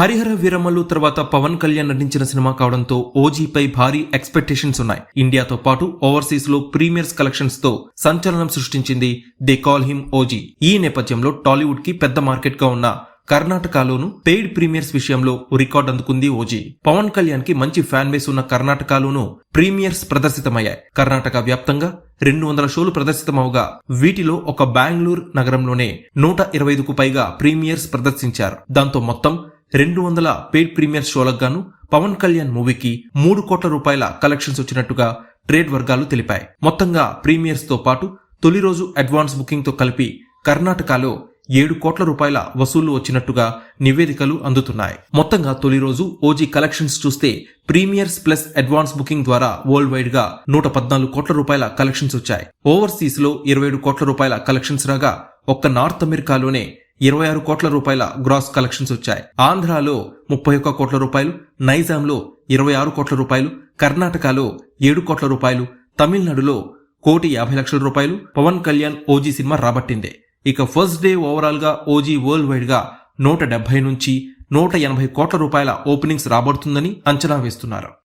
హరిహర వీరమల్లు తర్వాత పవన్ కళ్యాణ్ నటించిన సినిమా కావడంతో ఓజీపై భారీ ఎక్స్పెక్టేషన్స్ ఉన్నాయి. ఇండియాతో పాటు ఓవర్సీస్లో ప్రీమియర్స్ కలెక్షన్స్తో సంచలనం సృష్టించింది దే కాల్ హిమ్ ఓజీ. ఈ నేపథ్యంలో టాలీవుడ్కి పెద్ద మార్కెట్గా ఉన్న కర్ణాటకలోను పెయిడ్ ప్రీమియర్స్ విషయంలో రికార్డ్ అందుకుంది ఓజీ. పవన్ కళ్యాణ్కి మంచి ఫ్యాన్ బేస్ ఉన్న కర్ణాటకలోను ప్రీమియర్స్ ప్రదర్శితమయ్యాయి. కర్ణాటక వ్యాప్తంగా రెండు వందల షోలు ప్రదర్శితమవగా వీటిలో ఒక బెంగళూరు నగరంలోనే నూట ఇరవై ఐదుకు పైగా ప్రీమియర్స్ ప్రదర్శించారు. దాంతో మొత్తం రెండు వందల పెయిడ్ ప్రీమియర్ షోలకు గాను పవన్ కళ్యాణ్ మూవీకి మూడు కోట్ల రూపాయల కలెక్షన్స్ వచ్చినట్టుగా ట్రేడ్ వర్గాలు తెలిపాయి. మొత్తంగా ప్రీమియర్స్తో పాటు తొలి రోజు అడ్వాన్స్ బుకింగ్తో కలిపి కర్ణాటకలో ఏడు కోట్ల రూపాయల వసూళ్ళు వచ్చినట్టుగా నివేదికలు అందుతున్నాయి. మొత్తంగా తొలి రోజు ఓజీ కలెక్షన్స్ చూస్తే ప్రీమియర్స్ ప్లస్ అడ్వాన్స్ బుకింగ్ ద్వారా వరల్డ్ వైడ్గా నూట పద్నాలుగు కోట్ల రూపాయల కలెక్షన్స్ వచ్చాయి. ఓవర్సీస్లో ఇరవై ఏడు కోట్ల రూపాయల కలెక్షన్స్ రాగా ఒక్క నార్త్ అమెరికాలోనే ఇరవై ఆరు కోట్ల రూపాయల గ్రాస్ కలెక్షన్స్ వచ్చాయి. ఆంధ్రాలో ముప్పై ఒక్క కోట్ల రూపాయలు నైజాంలో ఇరవై ఆరు కోట్ల రూపాయలు కర్ణాటకలో ఏడు కోట్ల రూపాయలు తమిళనాడులో కోటి యాభై లక్షల రూపాయలు పవన్ కళ్యాణ్ ఓజీ సినిమా రాబట్టిందే. ఇక ఫస్ట్ డే ఓవరాల్గా ఓజీ వరల్డ్ వైడ్గా నూట డెబ్బై నుంచి నూట ఎనభై కోట్ల రూపాయల ఓపెనింగ్స్ రాబడుతుందని అంచనా వేస్తున్నారు.